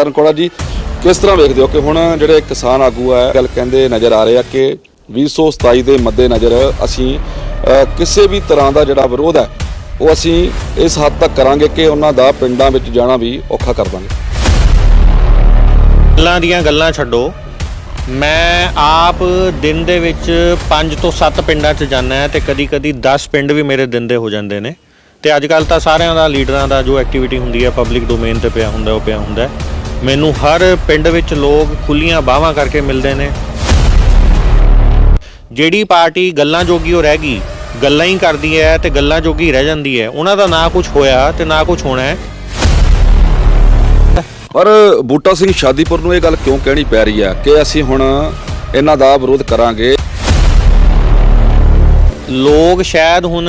ਕਰਨ ਕੋਲਾ ਜੀ, ਕਿਸ ਤਰ੍ਹਾਂ ਵੇਖਦੇ ਹੋ ਕਿ ਹੁਣ ਜਿਹੜੇ ਕਿਸਾਨ ਆਗੂ ਆ ਗੱਲ ਕਹਿੰਦੇ ਨਜ਼ਰ ਆ ਰਹੇ ਆ ਕਿ 2027 ਦੇ ਮੱਦੇ ਨਜ਼ਰ ਅਸੀਂ ਕਿਸੇ ਵੀ ਤਰ੍ਹਾਂ ਦਾ ਜਿਹੜਾ ਵਿਰੋਧ ਹੈ, ਉਹ ਅਸੀਂ ਇਸ ਹੱਦ ਤੱਕ ਕਰਾਂਗੇ ਕਿ ਉਹਨਾਂ ਦਾ ਪਿੰਡਾਂ ਵਿੱਚ ਜਾਣਾ ਵੀ ਔਖਾ ਕਰ ਦਾਂਗੇ। ਗੱਲਾਂ ਦੀਆਂ ਗੱਲਾਂ ਛੱਡੋ। ਮੈਂ ਆਪ ਦਿਨ ਦੇ ਵਿੱਚ 5 ਤੋਂ 7 ਪਿੰਡਾਂ 'ਚ ਜਾਂਦਾ ਤੇ ਕਦੀ-ਕਦੀ 10 ਪਿੰਡ ਵੀ ਮੇਰੇ ਦਿਨ ਦੇ ਹੋ ਜਾਂਦੇ ਨੇ। ਤੇ ਅੱਜ ਕੱਲ ਤਾਂ ਸਾਰਿਆਂ ਦਾ, ਲੀਡਰਾਂ ਦਾ ਜੋ ਐਕਟੀਵਿਟੀ ਹੁੰਦੀ ਹੈ ਪਬਲਿਕ ਡੋਮੇਨ ਤੇ ਪਿਆ ਹੁੰਦਾ, ਉਹ ਪਿਆ ਹੁੰਦਾ ਮੈਨੂੰ ਹਰ ਪਿੰਡ ਵਿੱਚ ਲੋਕ ਖੁੱਲੀਆਂ ਬਾਹਾਂ ਕਰਕੇ ਮਿਲਦੇ ਨੇ। ਜਿਹੜੀ ਪਾਰਟੀ ਗੱਲਾਂ ਜੋਗੀ ਉਹ ਰਹਿ ਗਈ ਗੱਲਾਂ ਹੀ ਕਰਦੀ ਹੈ ਤੇ ਗੱਲਾਂ ਜੋਗੀ ਰਹਿ ਜਾਂਦੀ ਹੈ। ਉਹਨਾਂ ਦਾ ਨਾ ਕੁਝ ਹੋਇਆ ਤੇ ਨਾ ਕੁਝ ਹੋਣਾ ਹੈ। ਪਰ ਬੂਟਾ ਸਿੰਘ ਸ਼ਾਦੀਪੁਰ ਨੂੰ ਇਹ ਗੱਲ ਕਿਉਂ ਕਹਿਣੀ ਪੈ ਰਹੀ ਹੈ ਕਿ ਅਸੀਂ ਹੁਣ ਇਹਨਾਂ ਦਾ ਵਿਰੋਧ ਕਰਾਂਗੇ? ਲੋਕ ਸ਼ਾਇਦ ਹੁਣ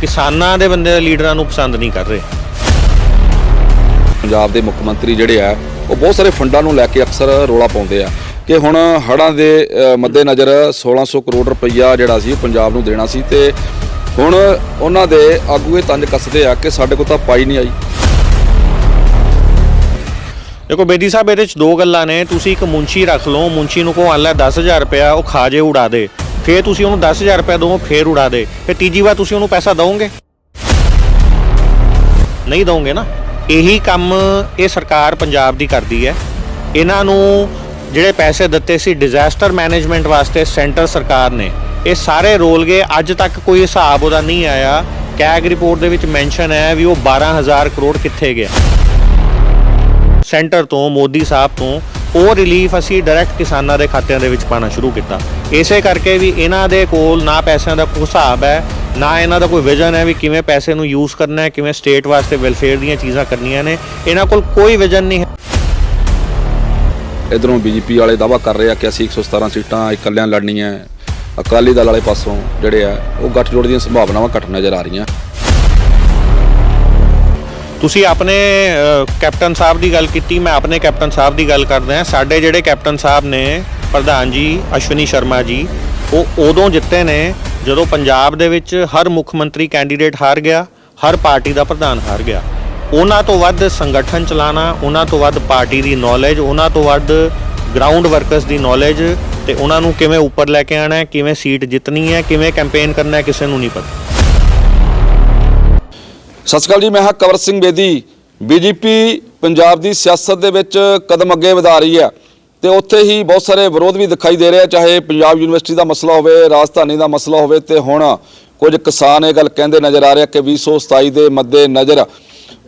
ਕਿਸਾਨਾਂ ਦੇ ਬੰਦੇ ਲੀਡਰਾਂ ਨੂੰ ਪਸੰਦ ਨਹੀਂ ਕਰ ਰਹੇ। ਪੰਜਾਬ ਦੇ ਮੁੱਖ ਮੰਤਰੀ ਜਿਹੜੇ ਆ ਉਹ ਬਹੁਤ ਸਾਰੇ ਫੰਡਾਂ ਨੂੰ ਲੈ ਕੇ ਅਕਸਰ ਰੋਲਾ ਪਾਉਂਦੇ ਆ ਕਿ ਹੁਣ ਹੜ੍ਹਾਂ ਦੇ ਅ, ਮੱਦੇਨਜ਼ਰ 1600 ਕਰੋੜ ਰੁਪਈਆ ਜਿਹੜਾ ਸੀ ਪੰਜਾਬ ਨੂੰ ਦੇਣਾ ਸੀ ਤੇ ਹੁਣ ਉਹਨਾਂ ਦੇ ਆਗੂ ਇਹ ਤੰਜ ਕੱਸਦੇ ਆ ਕਿ ਸਾਡੇ ਕੋਲ ਤਾਂ ਪਾਈ ਨਹੀਂ ਆਈ। ਦੇਖੋ ਬੇਦੀ ਸਾਹਿਬ ਇਹਦੇ ਚ ਦੋ ਗੱਲਾਂ ਨੇ। ਤੁਸੀਂ ਇੱਕ ਮੁੰਚੀ ਰੱਖ ਲਓ ਮੁੰਚੀ ਨੂੰ ਕੋ ਆਲਾ 10000 ਰੁਪਇਆ ਉਹ ਖਾ ਜੇ ਉਡਾ ਦੇ। ਫੇਰ ਤੁਸੀਂ ਉਹਨੂੰ 10000 ਰੁਪਇਆ ਦੋ ਫੇਰ ਉਡਾ ਦੇ। ਫੇਰ ਤੀਜੀ ਵਾਰ ਤੁਸੀਂ ਉਹਨੂੰ ਪੈਸਾ ਦਵੋਗੇ? ਨਹੀਂ ਦਵੋਗੇ ਨਾ। ਇਹੀ ਕੰਮ ਇਹ ਸਰਕਾਰ ਪੰਜਾਬ ਦੀ ਕਰਦੀ ਹੈ। ਇਹਨਾਂ ਨੂੰ ਜਿਹੜੇ ਪੈਸੇ ਦਿੱਤੇ ਸੀ ਡਿਜ਼ਾਸਟਰ ਮੈਨੇਜਮੈਂਟ ਵਾਸਤੇ ਸੈਂਟਰ ਸਰਕਾਰ ਨੇ, ਇਹ ਸਾਰੇ ਰੋਲ ਗਏ। ਅੱਜ ਤੱਕ ਕੋਈ ਹਿਸਾਬ ਉਹਦਾ ਨਹੀਂ ਆਇਆ। ਕੈਗ ਰਿਪੋਰਟ ਦੇ ਵਿੱਚ ਮੈਂਸ਼ਨ ਹੈ ਵੀ ਉਹ 12000 ਕਰੋੜ ਕਿੱਥੇ ਗਿਆ। ਸੈਂਟਰ ਤੋਂ, ਮੋਦੀ ਸਾਹਿਬ ਤੋਂ ਉਹ ਰਿਲੀਫ ਅਸੀਂ ਡਾਇਰੈਕਟ ਕਿਸਾਨਾਂ ਦੇ ਖਾਤਿਆਂ ਦੇ ਵਿੱਚ ਪਾਣਾ ਸ਼ੁਰੂ ਕੀਤਾ। ਇਸੇ ਕਰਕੇ ਵੀ ਇਹਨਾਂ ਦੇ ਕੋਲ ਨਾ ਪੈਸਿਆਂ ਦਾ ਕੋਈ ਹਿਸਾਬ ਹੈ ਨਾ ਇਹਨਾਂ ਦਾ ਕੋਈ ਵਿਜ਼ਨ ਹੈ ਵੀ ਕਿਵੇਂ ਪੈਸੇ ਨੂੰ ਯੂਜ਼ ਕਰਨਾ ਹੈ ਕਿਵੇਂ ਸਟੇਟ ਵਾਸਤੇ ਵੈਲਫੇਅਰ ਦੀਆਂ ਚੀਜ਼ਾਂ ਕਰਨੀਆਂ ਨੇ। ਇਹਨਾਂ ਕੋਲ ਕੋਈ ਵਿਜ਼ਨ ਨਹੀਂ ਹੈ। ਇਧਰੋਂ ਬੀਜੇਪੀ ਵਾਲੇ ਦਾਵਾ ਕਰ ਰਹੇ ਆ ਕਿ ਅਸੀਂ 117 ਸੀਟਾਂ ਇਕੱਲਿਆਂ ਲੜਨੀਆਂ ਅਕਾਲੀ ਦਲ ਵਾਲੇ ਪਾਸੋਂ ਜਿਹੜੇ ਆ ਉਹ ਗੱਠਜੋੜ ਦੀਆਂ ਸੰਭਾਵਨਾਵਾਂ ਘੱਟ ਨਜ਼ਰ ਆ ਰਹੀਆਂ। ਤੁਸੀਂ ਆਪਣੇ ਕੈਪਟਨ ਸਾਹਿਬ ਦੀ ਗੱਲ ਕੀਤੀ ਮੈਂ ਆਪਣੇ ਕੈਪਟਨ ਸਾਹਿਬ ਦੀ ਗੱਲ ਕਰਦਾ ਹਾਂ। ਸਾਡੇ ਜਿਹੜੇ ਕੈਪਟਨ ਸਾਹਿਬ ਨੇ ਪ੍ਰਧਾਨ ਜੀ ਅਸ਼ਵਨੀ ਸ਼ਰਮਾ ਜੀ ਉਹ ਉਦੋਂ ਜਿੱਤੇ ਨੇ ਜਦੋਂ ਪੰਜਾਬ ਦੇ ਵਿੱਚ ਹਰ ਮੁੱਖ ਮੰਤਰੀ ਕੈਂਡੀਡੇਟ ਹਾਰ ਗਿਆ, ਹਰ ਪਾਰਟੀ ਦਾ ਪ੍ਰਧਾਨ ਹਾਰ ਗਿਆ, ਉਹਨਾਂ ਤੋਂ ਵੱਧ ਸੰਗਠਨ ਚਲਾਣਾ, ਉਹਨਾਂ ਤੋਂ ਵੱਧ ਪਾਰਟੀ ਦੀ ਨੌਲੇਜ ਉਹਨਾਂ ਤੋਂ ਵੱਧ ਗਰਾਊਂਡ ਵਰਕਰਸ ਦੀ ਨੌਲੇਜ ਤੇ ਉਹਨਾਂ ਨੂੰ ਕਿਵੇਂ ਉੱਪਰ ਲੈ ਕੇ ਆਣਾ ਹੈ, ਕਿਵੇਂ ਸੀਟ ਜਿੱਤਣੀ ਹੈ, ਕਿਵੇਂ ਕੈਂਪੇਨ ਕਰਨਾ ਹੈ, ਕਿਸੇ ਨੂੰ ਨਹੀਂ ਪਤਾ। ਸਤਿ ਸ਼੍ਰੀ ਅਕਾਲ ਜੀ, ਮੈਂ ਹਾਂ ਕਵਰ ਸਿੰਘ ਬੇਦੀ। ਬੀਜੇਪੀ ਪੰਜਾਬ ਦੀ ਸਿਆਸਤ ਦੇ ਵਿੱਚ ਕਦਮ ਅੱਗੇ ਵਧਾ ਰਹੀ ਹੈ। ਤੇ ਉੱਥੇ ਹੀ ਬਹੁਤ ਸਾਰੇ ਵਿਰੋਧ ਵੀ ਦਿਖਾਈ ਦੇ ਰਿਹਾ ਚਾਹੇ ਪੰਜਾਬ ਯੂਨੀਵਰਸਿਟੀ ਦਾ ਮਸਲਾ ਹੋਵੇ, ਰਾਜਧਾਨੀ ਦਾ ਮਸਲਾ ਹੋਵੇ, ਤੇ ਹੁਣ ਕੁਝ ਕਿਸਾਨ ਇਹ ਗੱਲ ਕਹਿੰਦੇ ਨਜ਼ਰ ਆ ਰਿਹਾ ਕਿ 2027 ਦੇ ਮੱਦੇ ਨਜ਼ਰ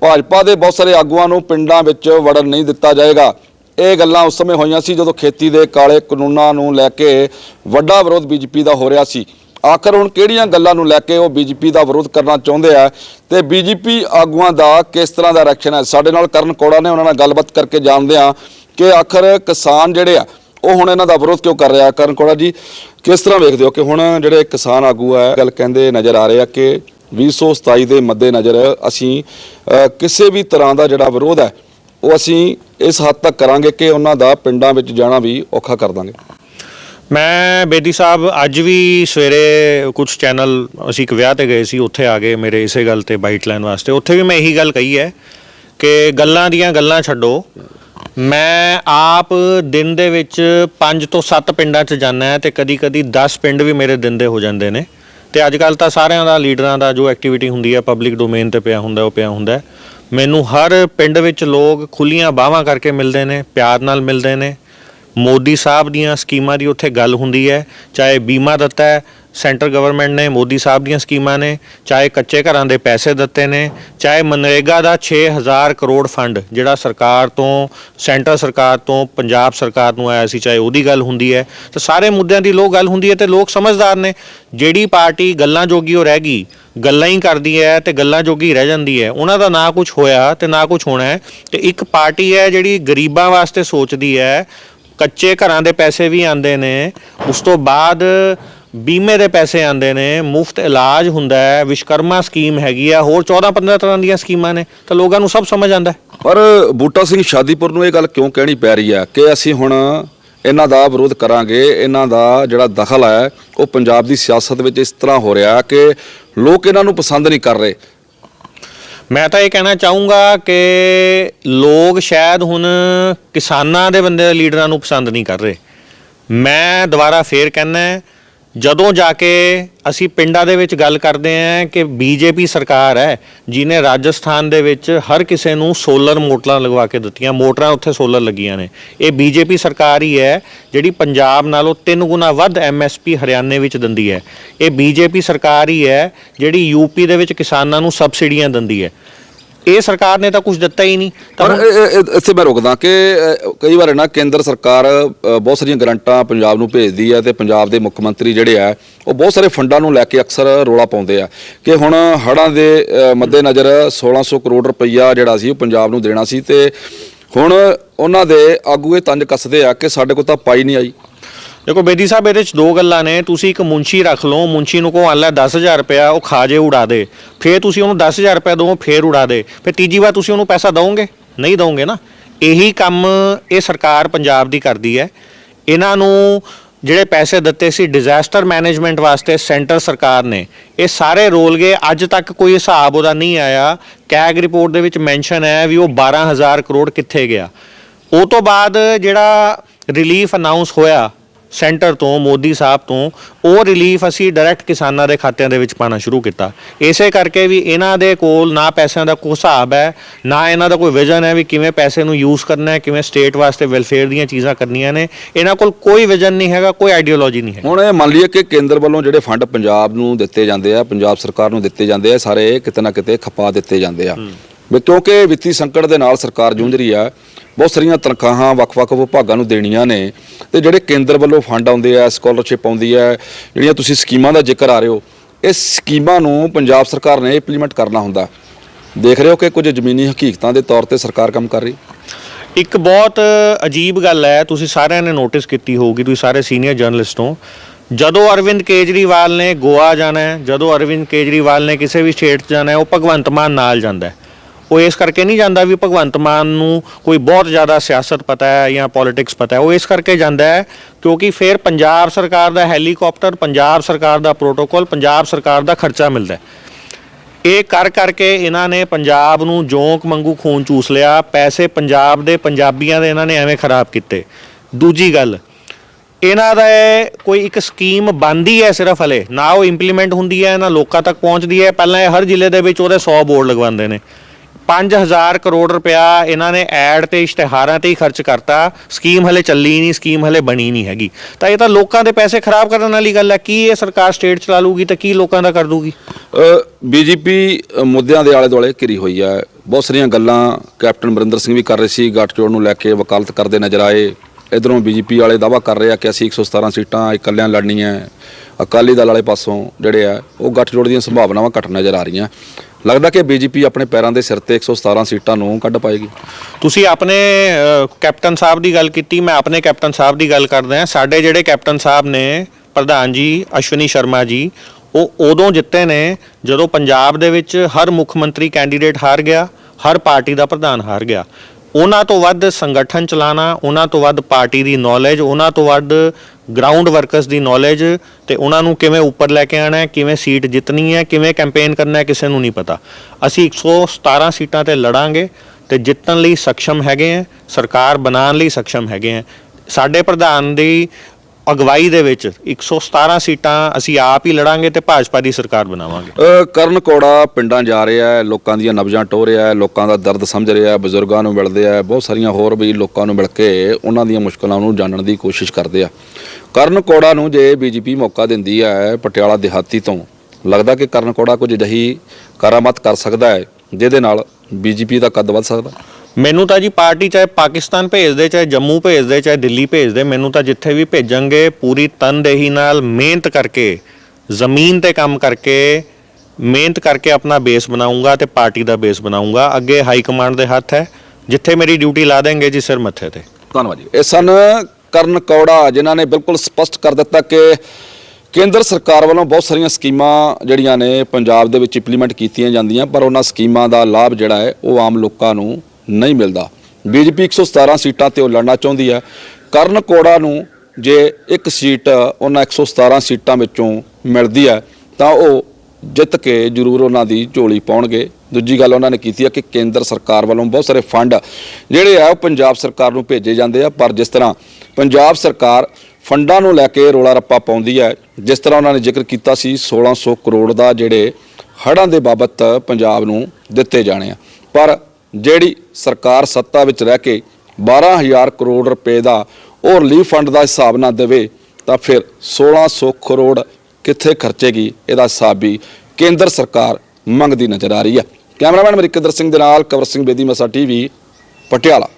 ਭਾਜਪਾ ਦੇ ਬਹੁਤ ਸਾਰੇ ਆਗੂਆਂ ਨੂੰ ਪਿੰਡਾਂ ਵਿੱਚ ਵੜਨ ਨਹੀਂ ਦਿੱਤਾ ਜਾਏਗਾ। ਇਹ ਗੱਲਾਂ ਉਸ ਸਮੇਂ ਹੋਈਆਂ ਸੀ ਜਦੋਂ ਖੇਤੀ ਦੇ ਕਾਲੇ ਕਾਨੂੰਨਾਂ ਨੂੰ ਲੈ ਕੇ ਵੱਡਾ ਵਿਰੋਧ ਬੀਜੇਪੀ ਦਾ ਹੋ ਰਿਹਾ ਸੀ। ਆਖਰ ਹੁਣ ਕਿਹੜੀਆਂ ਗੱਲਾਂ ਨੂੰ ਲੈ ਕੇ ਉਹ ਬੀਜੇਪੀ ਦਾ ਵਿਰੋਧ ਕਰਨਾ ਚਾਹੁੰਦੇ ਆ ਤੇ ਬੀਜੇਪੀ ਆਗੂਆਂ ਦਾ ਕਿਸ ਤਰ੍ਹਾਂ ਦਾ ਰਿਐਕਸ਼ਨ ਹੈ? ਸਾਡੇ ਨਾਲ ਕਰਨ ਕੋੜਾ ਨੇ, ਉਹਨਾਂ ਨਾਲ ਗੱਲਬਾਤ ਕਰਕੇ ਜਾਣਦੇ ਆ ਕਿ ਆਖਰ ਕਿਸਾਨ ਜਿਹੜੇ ਆ, ਉਹ ਹੁਣ ਇਹਨਾਂ ਦਾ ਵਿਰੋਧ ਕਿਉਂ ਕਰ ਰਿਹਾ ਕਰਨ ਕੋੜਾ ਜੀ, ਕਿਸ ਤਰ੍ਹਾਂ ਵੇਖਦੇ ਹੋ ਕਿ ਹੁਣ ਜਿਹੜੇ ਕਿਸਾਨ ਆਗੂ ਆ ਗੱਲ ਕਹਿੰਦੇ ਨਜ਼ਰ ਆ ਰਹੇ ਆ ਕਿ 2027 ਦੇ ਮੱਦੇ ਨਜ਼ਰ ਅਸੀਂ ਕਿਸੇ ਵੀ ਤਰ੍ਹਾਂ ਦਾ ਜਿਹੜਾ ਵਿਰੋਧ ਹੈ, ਉਹ ਅਸੀਂ ਇਸ ਹੱਦ ਤੱਕ ਕਰਾਂਗੇ ਕਿ ਉਹਨਾਂ ਦਾ ਪਿੰਡਾਂ ਵਿੱਚ ਜਾਣਾ ਵੀ ਔਖਾ ਕਰ ਦਾਂਗੇ। ਮੈਂ ਬੇਦੀ ਸਾਹਿਬ, ਅੱਜ ਵੀ ਸਵੇਰੇ ਕੁਝ ਚੈਨਲ ਅਸੀਂ ਇੱਕ ਵਿਆਹ ਤੇ ਗਏ ਸੀ, ਉੱਥੇ ਆ ਗਏ ਮੇਰੇ ਇਸੇ ਗੱਲ ਤੇ ਬਾਈਟ ਲੈਣ ਵਾਸਤੇ, ਉੱਥੇ ਵੀ ਮੈਂ ਇਹੀ ਗੱਲ ਕਹੀ ਹੈ ਕਿ ਗੱਲਾਂ ਦੀਆਂ ਗੱਲਾਂ ਛੱਡੋ ਮੈਂ ਆਪ ਦਿਨ ਦੇ ਵਿੱਚ 5 ਤੋਂ 7 ਪਿੰਡਾਂ 'ਚ ਜਾਂਦਾ ਹੈ ਤੇ ਕਦੀ-ਕਦੀ 10 ਪਿੰਡ ਵੀ ਮੇਰੇ ਦਿਨ ਦੇ ਹੋ ਜਾਂਦੇ ਨੇ। ਤੇ ਅੱਜ ਕੱਲ ਤਾਂ ਸਾਰਿਆਂ ਦਾ, ਲੀਡਰਾਂ ਦਾ ਜੋ ਐਕਟੀਵਿਟੀ ਹੁੰਦੀ ਹੈ ਪਬਲਿਕ ਡੋਮੇਨ ਤੇ ਪਿਆ ਹੁੰਦਾ, ਉਹ ਪਿਆ ਹੁੰਦਾ ਮੈਨੂੰ ਹਰ ਪਿੰਡ ਵਿੱਚ ਲੋਕ ਖੁੱਲੀਆਂ ਬਾਹਾਂ ਕਰਕੇ ਮਿਲਦੇ ਨੇ, ਪਿਆਰ ਨਾਲ ਮਿਲਦੇ ਨੇ। ਮੋਦੀ ਸਾਹਿਬ ਦੀਆਂ ਸਕੀਮਾਂ ਦੀ ਉੱਥੇ ਗੱਲ ਹੁੰਦੀ ਹੈ, ਚਾਹੇ ਬੀਮਾ ਦਿੱਤਾ ਹੈ ਸੈਂਟਰ ਗਵਰਨਮੈਂਟ ਨੇ, ਮੋਦੀ ਸਾਹਿਬ ਦੀਆਂ ਸਕੀਮਾਂ ਨੇ, ਚਾਹੇ ਕੱਚੇ ਘਰਾਂ ਦੇ ਪੈਸੇ ਦਿੱਤੇ ਨੇ, ਚਾਹੇ ਮਨਰੇਗਾ ਦਾ 6000 ਕਰੋੜ ਫੰਡ, ਜਿਹੜਾ ਸਰਕਾਰ ਤੋਂ, ਸੈਂਟਰ ਸਰਕਾਰ ਤੋਂ, ਪੰਜਾਬ ਸਰਕਾਰ ਨੂੰ ਆਇਆ ਸੀ, ਚਾਹੇ ਉਹਦੀ ਗੱਲ ਹੁੰਦੀ ਹੈ। ਤਾਂ ਸਾਰੇ ਮੁੱਦਿਆਂ ਦੀ ਲੋਕ ਗੱਲ ਹੁੰਦੀ ਹੈ ਤੇ ਲੋਕ ਸਮਝਦਾਰ ਨੇ। ਜਿਹੜੀ ਪਾਰਟੀ ਗੱਲਾਂ ਜੋਗੀ ਉਹ ਰਹਿ ਗਈ, ਗੱਲਾਂ ਹੀ ਕਰਦੀ ਹੈ ਤੇ ਗੱਲਾਂ ਜੋਗੀ ਰਹਿ ਜਾਂਦੀ ਹੈ। ਉਹਨਾਂ ਦਾ ਨਾ ਕੁਝ ਹੋਇਆ ਤੇ ਨਾ ਕੁਝ ਹੋਣਾ ਹੈ। ਤੇ ਇੱਕ ਪਾਰਟੀ ਹੈ ਜਿਹੜੀ ਗਰੀਬਾਂ ਵਾਸਤੇ ਸੋਚਦੀ ਹੈ, ਕੱਚੇ ਘਰਾਂ ਦੇ ਪੈਸੇ ਵੀ ਆਉਂਦੇ ਨੇ, ਉਸ ਤੋਂ ਬਾਅਦ ਬੀਮੇ ਦੇ ਪੈਸੇ ਆਉਂਦੇ ਨੇ ਮੁਫਤ ਇਲਾਜ ਹੁੰਦਾ ਹੈ ਵਿਸ਼ਕਰਮਾ ਸਕੀਮ ਹੈਗੀ ਆ ਹੋਰ 14 15 ਤਰ੍ਹਾਂ ਦੀਆਂ ਸਕੀਮਾਂ ਨੇ ਤਾਂ ਲੋਕਾਂ ਨੂੰ ਸਭ ਸਮਝ ਆਉਂਦਾ ਪਰ ਬੂਟਾ ਸਿੰਘ ਸ਼ਾਦੀਪੁਰ ਨੂੰ ਇਹ ਗੱਲ ਕਿਉਂ ਕਹਿਣੀ ਪੈ ਰਹੀ ਹੈ ਕਿ ਅਸੀਂ ਹੁਣ ਇਹਨਾਂ ਦਾ ਵਿਰੋਧ ਕਰਾਂਗੇ ਇਹਨਾਂ ਦਾ ਜਿਹੜਾ ਦਖਲ ਹੈ ਉਹ ਪੰਜਾਬ ਦੀ ਸਿਆਸਤ ਵਿੱਚ ਇਸ ਤਰ੍ਹਾਂ ਹੋ ਰਿਹਾ ਕਿ ਲੋਕ ਇਹਨਾਂ ਨੂੰ ਪਸੰਦ ਨਹੀਂ ਕਰ ਰਹੇ। ਮੈਂ ਤਾਂ ਇਹ ਕਹਿਣਾ ਚਾਹੂੰਗਾ ਕਿ ਲੋਕ ਸ਼ਾਇਦ ਹੁਣ ਕਿਸਾਨਾਂ ਦੇ ਬੰਦੇ ਲੀਡਰਾਂ ਨੂੰ ਪਸੰਦ ਨਹੀਂ ਕਰ ਰਹੇ। ਮੈਂ ਦੁਬਾਰਾ ਫੇਰ ਕਹਿਣਾ ਹੈ, ਜਦੋਂ ਜਾ ਕੇ ਅਸੀਂ ਪਿੰਡਾਂ ਦੇ ਵਿੱਚ ਗੱਲ ਕਰਦੇ ਹਾਂ ਕਿ ਬੀਜੇਪੀ ਸਰਕਾਰ ਹੈ ਜਿਨੇ ਰਾਜਸਥਾਨ ਦੇ ਵਿੱਚ ਹਰ ਕਿਸੇ ਨੂੰ ਸੋਲਰ ਮੋਟਰਾਂ ਲਗਵਾ ਕੇ ਦਿੱਤੀਆਂ, ਮੋਟਰਾਂ ਉੱਥੇ ਸੋਲਰ ਲੱਗੀਆਂ ਨੇ। ਇਹ ਬੀਜੇਪੀ ਸਰਕਾਰ ਹੀ ਹੈ, ਜਿਹੜੀ ਪੰਜਾਬ ਨਾਲੋਂ ਤਿੰਨ ਗੁਣਾ ਵੱਧ ਐਮਐਸਪੀ ਹਰਿਆਣੇ ਵਿੱਚ ਦਿੰਦੀ ਹੈ। ਇਹ ਬੀਜੇਪੀ ਸਰਕਾਰ ਹੀ ਹੈ, ਜਿਹੜੀ ਯੂਪੀ ਦੇ ਵਿੱਚ ਕਿਸਾਨਾਂ ਨੂੰ ਸਬਸਿਡੀਆਂ ਦਿੰਦੀ ਹੈ। ਇਹ ਸਰਕਾਰ ਨੇ ਤਾਂ ਕੁਝ ਦਿੱਤਾ ਹੀ ਨਹੀਂ। ਪਰ ਇੱਥੇ ਮੈਂ ਰੁਕਦਾ ਕਿ ਕਈ ਵਾਰ ਨਾ ਕੇਂਦਰ ਸਰਕਾਰ ਬਹੁਤ ਸਾਰੀਆਂ ਗਰੰਟਾਂ ਪੰਜਾਬ ਨੂੰ ਭੇਜਦੀ ਹੈ ਤੇ ਪੰਜਾਬ ਦੇ ਮੁੱਖ ਮੰਤਰੀ ਜਿਹੜੇ ਆ ਉਹ ਬਹੁਤ ਸਾਰੇ ਫੰਡਾਂ ਨੂੰ ਲੈ ਕੇ ਅਕਸਰ ਰੋਲਾ ਪਾਉਂਦੇ ਆ। ਕਿ ਹੁਣ ਹੜ੍ਹਾਂ ਦੇ ਅ, ਮੱਦੇਨਜ਼ਰ 1600 ਕਰੋੜ ਰੁਪਈਆ ਜਿਹੜਾ ਸੀ ਉਹ ਪੰਜਾਬ ਨੂੰ ਦੇਣਾ ਸੀ ਤੇ ਹੁਣ ਉਹਨਾਂ ਦੇ ਆਗੂ ਇਹ ਤੰਜ ਕੱਸਦੇ ਆ ਕਿ ਸਾਡੇ ਕੋਲ ਤਾਂ ਪਾਈ ਨਹੀਂ ਆਈ। ਦੇਖੋ ਬੇਦੀ ਸਾਹਿਬ, ਇਹਦੇ ਚ ਦੋ ਗੱਲਾਂ ਨੇ। ਤੁਸੀਂ ਇੱਕ ਮੁੰਸ਼ੀ ਰੱਖ ਲਓ, ਮੁੰਸ਼ੀ ਨੂੰ ਕਹੋ ਆਲਾ 10000 ਰੁਪਇਆ, ਉਹ ਖਾ ਜੇ, ਉਡਾ ਦੇ। ਫੇਰ ਤੁਸੀਂ ਉਹਨੂੰ 10000 ਰੁਪਇਆ ਦਿਓ ਫੇਰ ਉਡਾ ਦੇ। ਫੇਰ ਤੀਜੀ ਵਾਰ ਤੁਸੀਂ ਉਹਨੂੰ ਪੈਸਾ ਦਵੋਗੇ? ਨਹੀਂ ਦਵੋਗੇ ਨਾ। ਇਹੀ ਕੰਮ ਇਹ ਸਰਕਾਰ ਪੰਜਾਬ ਦੀ ਕਰਦੀ ਹੈ। ਇਹਨਾਂ ਨੂੰ ਜਿਹੜੇ ਪੈਸੇ ਦਿੱਤੇ ਸੀ ਡਿਜ਼ਾਸਟਰ ਮੈਨੇਜਮੈਂਟ ਵਾਸਤੇ ਸੈਂਟਰ ਸਰਕਾਰ ਨੇ, ਇਹ ਸਾਰੇ ਰੋਲ ਗਏ। ਅੱਜ ਤੱਕ ਕੋਈ ਹਿਸਾਬ ਉਹਦਾ ਨਹੀਂ ਆਇਆ। ਕੈਗ ਰਿਪੋਰਟ ਦੇ ਵਿੱਚ ਮੈਂਸ਼ਨ ਹੈ ਵੀ ਉਹ 12000 ਕਰੋੜ ਕਿੱਥੇ ਗਿਆ। ਉਹ ਤੋਂ ਬਾਅਦ ਜਿਹੜਾ ਰਿਲੀਫ ਅਨਾਉਂਸ ਹੋਇਆ ਸੈਂਟਰ ਤੋਂ ਮੋਦੀ ਸਾਹਿਬ ਤੋਂ ਉਹ ਰਿਲੀਫ ਅਸੀਂ ਡਾਇਰੈਕਟ ਕਿਸਾਨਾਂ ਦੇ ਖਾਤਿਆਂ ਦੇ ਵਿੱਚ ਪਾਣਾ ਸ਼ੁਰੂ ਕੀਤਾ। ਇਸੇ ਕਰਕੇ ਵੀ ਇਹਨਾਂ ਦੇ ਕੋਲ ਨਾ ਪੈਸਿਆਂ ਦਾ ਕੋਈ ਹਿਸਾਬ ਹੈ ਨਾ ਇਹਨਾਂ ਦਾ ਕੋਈ ਵਿਜ਼ਨ ਹੈ ਵੀ ਕਿਵੇਂ ਪੈਸੇ ਨੂੰ ਯੂਜ਼ ਕਰਨਾ ਹੈ ਕਿਵੇਂ ਸਟੇਟ ਵਾਸਤੇ ਵੈਲਫੇਅਰ ਦੀਆਂ ਚੀਜ਼ਾਂ ਕਰਨੀਆਂ ਨੇ। ਇਹਨਾਂ ਕੋਲ ਕੋਈ ਵਿਜ਼ਨ ਨਹੀਂ ਹੈਗਾ ਕੋਈ ਆਈਡੀਓਲੋਜੀ ਨਹੀਂ ਹੈ ਹੁਣ ਇਹ ਮੰਨ ਲਈਏ ਕਿ ਕੇਂਦਰ ਵੱਲੋਂ ਜਿਹੜੇ ਫੰਡ ਪੰਜਾਬ ਨੂੰ ਦਿੱਤੇ ਜਾਂਦੇ ਆ ਪੰਜਾਬ ਸਰਕਾਰ ਨੂੰ ਦਿੱਤੇ ਜਾਂਦੇ ਆ ਸਾਰੇ ਕਿਤੇ ਨਾ ਕਿਤੇ ਖਪਾ ਦਿੱਤੇ ਜਾਂਦੇ ਆ। ਵੀ ਕਿਉਂਕਿ ਵਿੱਤੀ ਸੰਕਟ ਦੇ ਨਾਲ ਸਰਕਾਰ ਜੂਝ ਰਹੀ ਆ, ਬਹੁਤ ਸਾਰੀਆਂ ਤਨਖਾਹਾਂ ਵੱਖ-ਵੱਖ ਵਿਭਾਗਾਂ ਨੂੰ ਦੇਣੀਆਂ ਨੇ ਤੇ ਜਿਹੜੇ ਕੇਂਦਰ ਵੱਲੋਂ ਫੰਡ ਆਉਂਦੇ ਆ ਸਕਾਲਰਸ਼ਿਪ ਆਉਂਦੀ ਆ, ਜਿਹੜੀਆਂ ਤੁਸੀਂ ਸਕੀਮਾਂ ਦਾ ਜ਼ਿਕਰ ਆ ਰਹੇ ਹੋ, ਇਹ ਸਕੀਮਾਂ ਨੂੰ ਪੰਜਾਬ ਸਰਕਾਰ ਨੇ ਇੰਪਲੀਮੈਂਟ ਕਰਨਾ ਹੁੰਦਾ। ਦੇਖ ਰਹੇ ਹੋ ਕਿ ਕੁਝ ਜ਼ਮੀਨੀ ਹਕੀਕਤਾਂ ਦੇ ਤੌਰ ਤੇ ਸਰਕਾਰ ਕੰਮ ਕਰ ਰਹੀ। ਇੱਕ ਬਹੁਤ ਅਜੀਬ ਗੱਲ ਹੈ, ਤੁਸੀਂ ਸਾਰਿਆਂ ਨੇ ਨੋਟਿਸ ਕੀਤੀ ਹੋਊਗੀ, ਤੁਸੀਂ ਸਾਰੇ ਸੀਨੀਅਰ ਜਰਨਲਿਸਟ ਹੋ। ਜਦੋਂ ਅਰਵਿੰਦ ਕੇਜਰੀਵਾਲ ਨੇ ਗੋਆ ਜਾਣਾ ਹੈ, ਜਦੋਂ ਅਰਵਿੰਦ ਕੇਜਰੀਵਾਲ ਨੇ ਕਿਸੇ ਵੀ ਸਟੇਟ 'ਚ ਜਾਣਾ ਹੈ, ਉਹ ਭਗਵੰਤ ਮਾਨ ਨਾਲ ਜਾਂਦਾ ਹੈ। ਉਹ ਇਸ ਕਰਕੇ ਨਹੀਂ ਜਾਂਦਾ ਵੀ ਭਗਵੰਤ ਮਾਨ ਨੂੰ ਕੋਈ ਬਹੁਤ ਜ਼ਿਆਦਾ ਸਿਆਸਤ ਪਤਾ ਹੈ ਜਾਂ ਪੋਲਿਟਿਕਸ ਪਤਾ ਹੈ। ਉਹ ਇਸ ਕਰਕੇ ਜਾਂਦਾ ਹੈ ਕਿਉਂਕਿ ਫਿਰ ਪੰਜਾਬ ਸਰਕਾਰ ਦਾ ਹੈਲੀਕਾਪਟਰ, ਪੰਜਾਬ ਸਰਕਾਰ ਦਾ ਪ੍ਰੋਟੋਕੋਲ ਪੰਜਾਬ ਸਰਕਾਰ ਦਾ ਖਰਚਾ ਮਿਲਦਾ ਹੈ। ਇਹ ਕਰ ਕਰਕੇ ਇਹਨਾਂ ਨੇ ਪੰਜਾਬ ਨੂੰ ਜੋਂਕ ਮੰਗੂ ਖੂਨ ਚੂਸ ਲਿਆ, ਪੈਸੇ ਪੰਜਾਬ ਦੇ ਪੰਜਾਬੀਆਂ ਦੇ ਇਹਨਾਂ ਨੇ ਐਵੇਂ ਖਰਾਬ ਕੀਤੇ। ਦੂਜੀ ਗੱਲ, ਇਹਨਾਂ ਦਾ ਕੋਈ ਇੱਕ ਸਕੀਮ ਬੰਦੀ ਹੈ ਸਿਰਫ ਹਲੇ, ਨਾ ਉਹ ਇੰਪਲੀਮੈਂਟ ਹੁੰਦੀ ਹੈ, ਨਾ ਲੋਕਾਂ ਤੱਕ ਪਹੁੰਚਦੀ ਹੈ। ਪਹਿਲਾਂ ਇਹ ਹਰ ਜ਼ਿਲ੍ਹੇ ਦੇ ਵਿੱਚ ਉਹਦੇ 100 ਬੋਰਡ ਲਗਵਾਉਂਦੇ ਨੇ। 5000 ਕਰੋੜ ਰੁਪਇਆ ਇਹਨਾਂ ਨੇ ਐਡ ਤੇ ਇਸ਼ਤਿਹਾਰਾਂ ਤੇ ਹੀ ਖਰਚ ਕਰਤਾ। ਸਕੀਮ ਹਲੇ ਚੱਲੀ ਨਹੀਂ, ਸਕੀਮ ਹਲੇ ਬਣੀ ਨਹੀਂ ਹੈਗੀ। ਤਾਂ ਇਹ ਤਾਂ ਲੋਕਾਂ ਦੇ ਪੈਸੇ ਖਰਾਬ ਕਰਨ ਵਾਲੀ ਗੱਲ ਹੈ। ਕੀ ਇਹ ਸਰਕਾਰ ਸਟੇਟ ਚਲਾ ਲੂਗੀ ਤਾਂ ਕੀ ਲੋਕਾਂ ਦਾ ਕਰ ਦੂਗੀ ਬੀਜੇਪੀ ਮੁੱਦਿਆਂ ਦੇ ਆਲੇ ਦੁਆਲੇ ਘਿਰੀ ਹੋਈ ਹੈ। ਬਹੁਤ ਸਾਰੀਆਂ ਗੱਲਾਂ ਕੈਪਟਨ ਅਮਰਿੰਦਰ ਸਿੰਘ ਵੀ ਕਰ ਰਹੇ ਸੀ। ਗੱਠਜੋੜ ਨੂੰ ਲੈ ਕੇ ਵਕਾਲਤ ਕਰਦੇ ਨਜ਼ਰ ਆਏ। ਇਧਰੋਂ ਬੀਜੇਪੀ ਵਾਲੇ ਦਾਵਾ ਕਰ ਰਹੇ ਆ ਕਿ ਅਸੀਂ 117 ਸੀਟਾਂ ਇਕੱਲਿਆਂ ਲੜਨੀਆਂ ਅਕਾਲੀ ਦਲ ਵਾਲੇ ਪਾਸੋਂ ਜਿਹੜੇ ਆ, ਉਹ ਗੱਠਜੋੜ ਦੀਆਂ ਸੰਭਾਵਨਾਵਾਂ ਘਟ ਨਜ਼ਰ ਆ ਰਹੀਆਂ। ਲੱਗਦਾ ਕਿ ਬੀਜੇਪੀ ਆਪਣੇ ਪੈਰਾਂ ਦੇ ਸਿਰ ਤੇ 117 ਸੀਟਾਂ ਨੂੰ ਕੱਢ ਪਾਏਗੀ। ਤੁਸੀਂ ਆਪਣੇ ਕੈਪਟਨ ਸਾਹਿਬ ਦੀ ਗੱਲ ਕੀਤੀ, ਮੈਂ ਆਪਣੇ ਕੈਪਟਨ ਸਾਹਿਬ ਦੀ ਗੱਲ ਕਰਦਾ ਹਾਂ। ਸਾਡੇ ਜਿਹੜੇ ਕੈਪਟਨ ਸਾਹਿਬ ਨੇ, ਪ੍ਰਧਾਨ ਜੀ, ਅਸ਼ਵਨੀ ਸ਼ਰਮਾ ਜੀ, ਉਹ ਉਦੋਂ ਜਿੱਤੇ ਨੇ ਜਦੋਂ ਪੰਜਾਬ ਦੇ ਵਿੱਚ ਹਰ ਮੁੱਖ ਮੰਤਰੀ ਕੈਂਡੀਡੇਟ ਹਾਰ ਗਿਆ, ਹਰ ਪਾਰਟੀ ਦਾ ਪ੍ਰਧਾਨ ਹਾਰ ਗਿਆ। ਉਹਨਾਂ ਤੋਂ ਵੱਧ ਸੰਗਠਨ ਚਲਾਣਾ, ਉਹਨਾਂ ਤੋਂ ਵੱਧ ਪਾਰਟੀ ਦੀ ਨੌਲੇਜ ਉਹਨਾਂ ਤੋਂ ਵੱਧ ਗਰਾਊਂਡ ਵਰਕਰਸ ਦੀ ਨੌਲੇਜ ਤੇ ਉਹਨਾਂ ਨੂੰ ਕਿਵੇਂ ਉੱਪਰ ਲੈ ਕੇ ਆਣਾ ਹੈ, ਕਿਵੇਂ ਸੀਟ ਜਿੱਤਣੀ ਹੈ, ਕਿਵੇਂ ਕੈਂਪੇਨ ਕਰਨਾ ਹੈ ਕਿਸੇ ਨੂੰ ਨਹੀਂ ਪਤਾ। ਅਸੀਂ 117 ਸੀਟਾਂ ਤੇ ਲੜਾਂਗੇ ਤੇ ਜਿੱਤਣ ਲਈ ਸક્ષਮ ਹੈਗੇ ਆ ਸਰਕਾਰ ਬਣਾਉਣ ਲਈ ਸક્ષਮ ਹੈਗੇ ਆ ਸਾਡੇ ਪ੍ਰਧਾਨ ਦੀ ਅਗਵਾਈ ਦੇ ਵਿੱਚ 117 ਸੀਟਾਂ ਅਸੀਂ ਆਪ ਹੀ ਲੜਾਂਗੇ ਤੇ ਭਾਜਪਾ ਦੀ ਸਰਕਾਰ ਬਣਾਵਾਂਗੇ। ਕਰਨ ਕੋੜਾ ਪਿੰਡਾਂ ਜਾ ਰਿਹਾ ਹੈ, ਲੋਕਾਂ ਦੀਆਂ ਨਬਜ਼ਾਂ ਟੋ ਰਿਹਾ ਹੈ, ਲੋਕਾਂ ਦਾ ਦਰਦ ਸਮਝ ਰਿਹਾ ਹੈ, ਬਜ਼ੁਰਗਾਂ ਨੂੰ ਮਿਲਦੇ ਆ, ਬਹੁਤ ਸਾਰੀਆਂ ਹੋਰ ਵੀ ਲੋਕਾਂ ਨੂੰ ਮਿਲ ਕੇ ਉਹਨਾਂ ਦੀਆਂ ਮੁਸ਼ਕਲਾਂ ਨੂੰ ਜਾਣਨ ਦੀ ਕੋਸ਼ਿਸ਼ ਕਰਦੇ ਆ। ਕਰਨ ਕੋੜਾ ਨੂੰ ਜੇ ਬੀਜੇਪੀ ਮੌਕਾ ਦਿੰਦੀ ਹੈ ਪਟਿਆਲਾ ਦਿਹਾਤੀ ਤੋਂ, ਲੱਗਦਾ ਕਿ ਕਰਨ ਕੋੜਾ ਕੁਝ ਅਜਿਹੀ ਕਰਾਮਤ ਕਰ ਸਕਦਾ ਹੈ, ਜਿਹਦੇ ਨਾਲ ਬੀਜੇਪੀ ਦਾ ਕੱਦ ਵੱਧ ਸਕਦਾ? ਮੈਨੂੰ ਤਾਂ ਜੀ ਪਾਰਟੀ ਚਾਹੇ ਪਾਕਿਸਤਾਨ ਭੇਜ ਦੇ ਚਾਹੇ ਜੰਮੂ ਭੇਜ ਦੇ ਚਾਹੇ ਦਿੱਲੀ ਭੇਜ ਦੇ ਮੈਨੂੰ ਤਾਂ ਜਿੱਥੇ ਵੀ ਭੇਜਣਗੇ ਪੂਰੀ ਤਨਦੇਹੀ ਨਾਲ ਮਿਹਨਤ ਕਰਕੇ, ਜ਼ਮੀਨ ਤੇ ਕੰਮ ਕਰਕੇ, ਮਿਹਨਤ ਕਰਕੇ ਆਪਣਾ ਬੇਸ ਬਣਾਉਂਗਾ ਤੇ ਪਾਰਟੀ ਦਾ ਬੇਸ ਬਣਾਉਂਗਾ। ਅੱਗੇ ਹਾਈ ਕਮਾਂਡ ਦੇ ਹੱਥ ਹੈ। ਜਿੱਥੇ ਮੇਰੀ ਡਿਊਟੀ ਲਾ ਦੇਣਗੇ ਜੀ ਸਿਰ ਮੱਥੇ ਤੇ। ਧੰਨਵਾਦ ਜੀ। ਇਹ ਸਨ ਕਰਨ ਕੌੜਾ, ਜਿਨ੍ਹਾਂ ਨੇ ਬਿਲਕੁਲ ਸਪਸ਼ਟ ਕਰ ਦਿੱਤਾ ਕਿ ਕੇਂਦਰ ਸਰਕਾਰ ਵੱਲੋਂ ਬਹੁਤ ਸਾਰੀਆਂ ਸਕੀਮਾਂ ਜਿਹੜੀਆਂ ਨੇ ਪੰਜਾਬ ਦੇ ਵਿੱਚ ਇੰਪਲੀਮੈਂਟ ਕੀਤੀਆਂ ਜਾਂਦੀਆਂ, ਪਰ ਉਹਨਾਂ ਸਕੀਮਾਂ ਦਾ ਲਾਭ ਜਿਹੜਾ ਹੈ, ਉਹ ਆਮ ਲੋਕਾਂ ਨੂੰ ਨਹੀਂ ਮਿਲਦਾ। ਬੀਜੇਪੀ 117 ਸੀਟਾਂ ਤੇ ਉਹ ਲੜਨਾ ਚਾਹੁੰਦੀ ਹੈ। ਕਰਨ ਕੋੜਾ ਨੂੰ ਜੇ ਇੱਕ ਸੀਟ ਉਹਨਾਂ 117 ਸੀਟਾਂ ਵਿੱਚੋਂ ਮਿਲਦੀ ਹੈ, ਤਾਂ ਉਹ ਜਿੱਤ ਕੇ ਜ਼ਰੂਰ ਉਹਨਾਂ ਦੀ ਝੋਲੀ ਪਾਉਣਗੇ। ਦੂਜੀ ਗੱਲ ਉਹਨਾਂ ਨੇ ਕੀਤੀ ਹੈ ਕਿ ਕੇਂਦਰ ਸਰਕਾਰ ਵੱਲੋਂ ਬਹੁਤ ਸਾਰੇ ਫੰਡ ਜਿਹੜੇ ਆ, ਉਹ ਪੰਜਾਬ ਸਰਕਾਰ ਨੂੰ ਭੇਜੇ ਜਾਂਦੇ ਆ। ਪਰ ਜਿਸ ਤਰ੍ਹਾਂ ਪੰਜਾਬ ਸਰਕਾਰ ਫੰਡਾਂ ਨੂੰ ਲੈ ਕੇ ਰੋਲਾ ਰੱਪਾ ਪਾਉਂਦੀ ਹੈ, ਜਿਸ ਤਰ੍ਹਾਂ ਉਹਨਾਂ ਨੇ ਜ਼ਿਕਰ ਕੀਤਾ ਸੀ 1600 ਕਰੋੜ ਦਾ ਜਿਹੜੇ ਹੜ੍ਹਾਂ ਦੇ ਬਾਬਤ ਪੰਜਾਬ ਨੂੰ ਦਿੱਤੇ ਜਾਣੇ ਆ। ਪਰ ਜਿਹੜੀ ਸਰਕਾਰ ਸੱਤਾ ਵਿੱਚ ਰਹਿ ਕੇ 12000 ਕਰੋੜ ਰੁਪਏ ਦਾ ਉਹ ਰਿਲੀਫ ਫੰਡ ਦਾ ਹਿਸਾਬ ਨਾ ਦੇਵੇ, ਤਾਂ ਫਿਰ 1600 ਕਰੋੜ ਕਿੱਥੇ ਖਰਚੇਗੀ? ਇਹਦਾ ਹਿਸਾਬ ਵੀ ਕੇਂਦਰ ਸਰਕਾਰ ਮੰਗਦੀ ਨਜ਼ਰ ਆ ਰਹੀ ਹੈ। ਕੈਮਰਾਮੈਨ ਅਮਰਿਕਦਰ ਸਿੰਘ ਦੇ ਨਾਲ ਕਵਰ ਸਿੰਘ ਬੇਦੀ ਮਸਾ ਟੀਵੀ, ਪਟਿਆਲਾ।